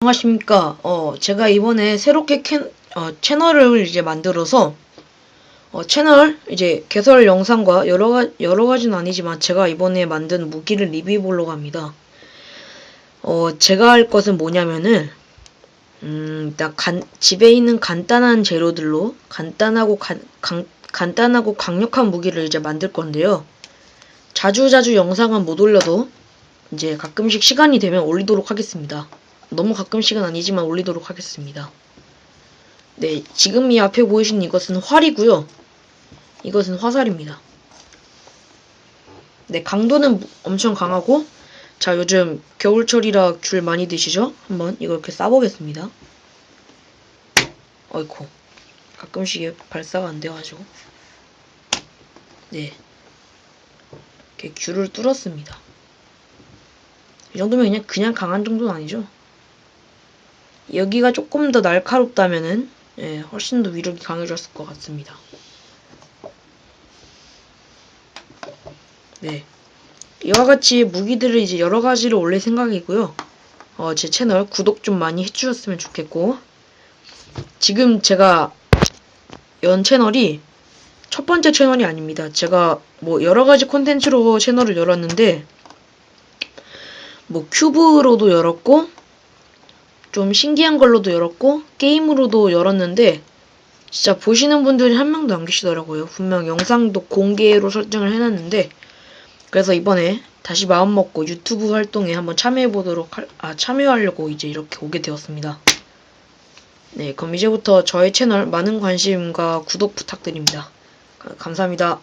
안녕하십니까. 어, 제가 이번에 새롭게 캔, 어, 채널을 이제 만들어서, 어, 채널 이제 개설 영상과 여러 가, 여러 가지는 아니지만 제가 이번에 만든 무기를 리뷰해 보려고 합니다. 어, 제가 할 것은 뭐냐면은, 음, 일단 간, 집에 있는 간단한 재료들로 간단하고 간, 강, 간단하고 강력한 무기를 이제 만들 건데요. 자주자주 영상은 못 올려도 이제 가끔씩 시간이 되면 올리도록 하겠습니다. 너무 가끔씩은 아니지만 올리도록 하겠습니다. 네, 지금 이 앞에 보이신 이것은 활이고요. 이것은 화살입니다. 네, 강도는 엄청 강하고 자, 요즘 겨울철이라 귤 많이 드시죠? 한번 이렇게 쏴보겠습니다. 어이쿠. 가끔씩 발사가 안 돼가지고. 네. 이렇게 귤을 뚫었습니다. 이 정도면 그냥, 그냥 강한 정도는 아니죠? 여기가 조금 더 날카롭다면은 예, 훨씬 더 위력이 강해졌을 것 같습니다. 네. 이와 같이 무기들을 이제 여러 가지를 올릴 생각이고요. 어, 제 채널 구독 좀 많이 해주셨으면 좋겠고. 지금 제가 연 채널이 첫 번째 채널이 아닙니다. 제가 뭐 여러 가지 콘텐츠로 채널을 열었는데, 뭐 큐브로도 열었고, 좀 신기한 걸로도 열었고 게임으로도 열었는데 진짜 보시는 분들이 한 명도 안 계시더라고요. 분명 영상도 공개로 설정을 해놨는데 그래서 이번에 다시 마음 먹고 유튜브 활동에 한번 참여해 보도록 할, 아 참여하려고 이제 이렇게 오게 되었습니다. 네, 그럼 이제부터 저의 채널 많은 관심과 구독 부탁드립니다. 가- 감사합니다.